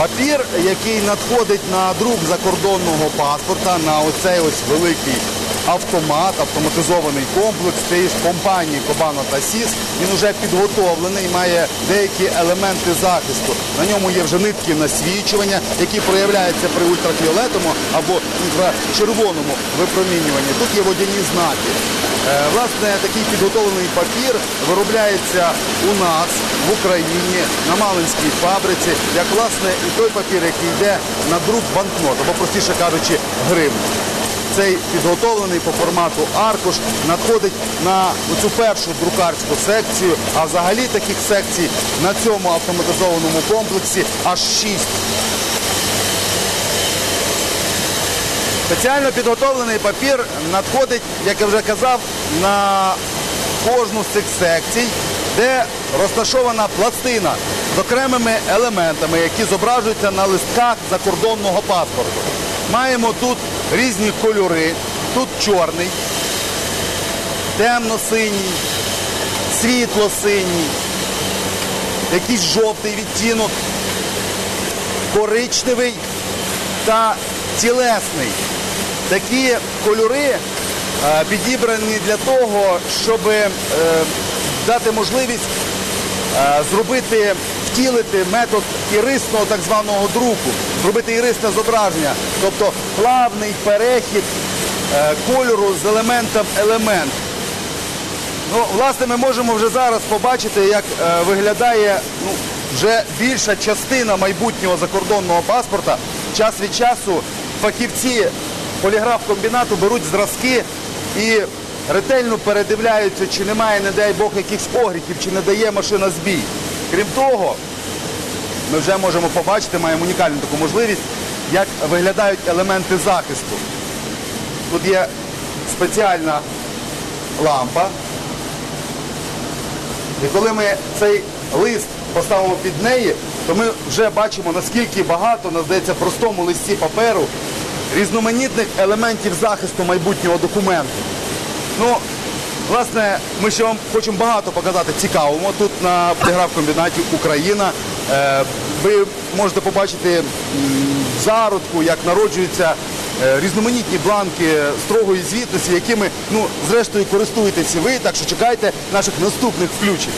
Папір, який надходить на друк закордонного паспорта, на оцей ось великий автомат, автоматизований комплекс цієї ж компанії Кобано та Сіс, він вже підготовлений, має деякі елементи захисту. На ньому є вже нитки насвічування, які проявляються при ультрафіолетовому або інфрачервоному випромінюванні. Тут є водяні знаки. Е, Власне, такий підготовлений папір виробляється у нас в Україні на Малинській фабриці, як власне і той папір, який йде на друк банкнот, або простіше кажучи, гривень. Цей підготовлений по формату аркуш надходить на цю першу друкарську секцію, а взагалі таких секцій на цьому автоматизованому комплексі аж шість. Спеціально підготовлений папір надходить, як я вже казав, на кожну з цих секцій, де розташована пластина з окремими елементами, які зображуються на листках закордонного паспорту. Маємо тут різні кольори. Тут чорний, темно-синій, світло-синій, якийсь жовтий відтінок, коричневий та тілесний. Такі кольори е, підібрані для того, щоб е, дати можливість е, зробити, втілити метод ірисного так званого друку, зробити ірисне зображення, тобто плавний перехід е, кольору з елементом елемент. Ну, власне, ми можемо вже зараз побачити, як е, виглядає ну, вже більша частина майбутнього закордонного паспорта. Час від часу фахівці поліграф-комбінату беруть зразки і ретельно передивляються, чи немає, не дай Бог, якихось огріхів, чи не дає машина збій. Крім того, ми вже можемо побачити, маємо унікальну таку можливість, як виглядають елементи захисту. Тут є спеціальна лампа, і коли ми цей лист поставимо під неї, то ми вже бачимо, наскільки багато, на здається, простому листі паперу різноманітних елементів захисту майбутнього документу. Ну, власне, ми ще вам хочемо багато показати цікавого тут на поліграф-комбінаті Україна. Е, Ви можете побачити зародку, як народжуються е, різноманітні бланки строгої звітності, якими, ну, зрештою, користуєтеся ви, так що чекайте наших наступних включень.